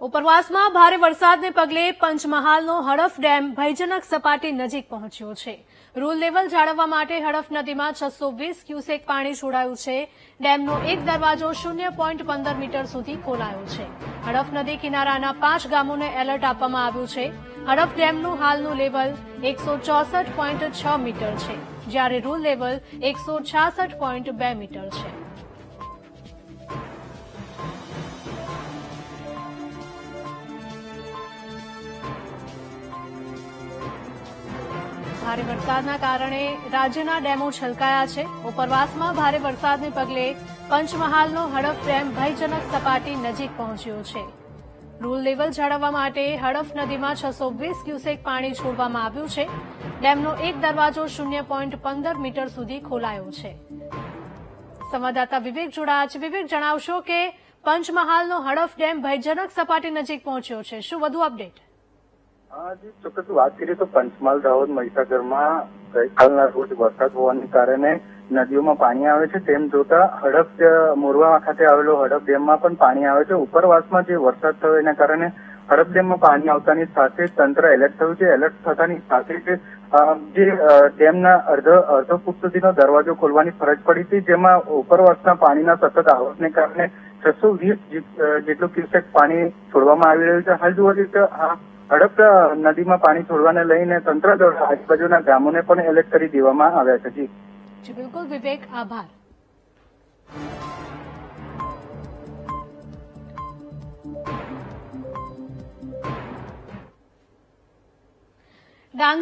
ઉપરવાસમાં ભારે વરસાદને પગલે પંચમહાલનો હડફ ડેમ ભયજનક સપાટી નજીક પહોંચ્યો છે. રૂલ લેવલ જાળવવા માટે હડફ નદીમાં છસો વીસ ક્યુસેક પાણી છોડાયું છે. ડેમનો એક દરવાજો શૂન્ય પોઈન્ટ પંદર મીટર સુધી ખોલાયો છે. હડફ નદી કિનારાના પાંચ ગામોને એલર્ટ આપવામાં આવ્યું છે. હડફ ડેમનું હાલનું લેવલ એકસો ચોસઠ પોઈન્ટ છ મીટર છે, જ્યારે રૂલ લેવલ એકસો છાસઠ પોઈન્ટ બે મીટર છે. ભારે વરસાદના કારણે રાજ્યના ડેમો છલકાયા છે. ઉપરવાસમાં ભારે વરસાદને પગલે પંચમહાલનો હડફ ડેમ ભયજનક સપાટી નજીક પહોંચ્યો છે. રૂલ લેવલ જાળવવા માટે હડફ નદીમાં છસો વીસ ક્યુસેક પાણી છોડવામાં આવ્યું છે. ડેમનો એક દરવાજો શૂન્ય પોઈન્ટ પંદર મીટર સુધી ખોલાયો છે. સંવાદદાતા વિવેક જોડાયા છે વિવેક જણાવશો કે પંચમહાલનો હડફ ડેમ ભયજનક સપાટી નજીક પહોંચ્યો છે. શું વધુ અપડેટ? ચોક્કસ વાત કરીએ તો પંચમહાલ દાહોદ મહીસાગરમાં ગઈકાલના રોજ વરસાદ હોવાને કારણે નદીઓમાં પાણી આવે છે. તેમ જોતા હડપ મોરવા ખાતે આવેલો હડપ ડેમમાં પણ પાણી આવે છે. ઉપરવાસમાં જે વરસાદ થયો એના કારણે હડપ ડેમમાં પાણી આવતાની સાથે તંત્ર એલર્ટ થયું છે. એલર્ટ થતાની સાથે જ ડેમના અડધો અડધો ફૂટ સુધીનો દરવાજો ખોલવાની ફરજ પડી હતી, જેમાં ઉપરવાસના પાણીના સતત આવકને કારણે છસો વીસ જેટલું ક્યુસેક પાણી છોડવામાં આવી રહ્યું છે. હાલ જોવા જઈએ તો આ હડપ નદીમાં પાણી છોડવાને લઈને તંત્ર દ્વારા આજુબાજુના ગામોને પણ એલર્ટ કરી દેવામાં આવ્યા છે. જી, બિલકુલ, વિવેક, આભાર. ડાંગ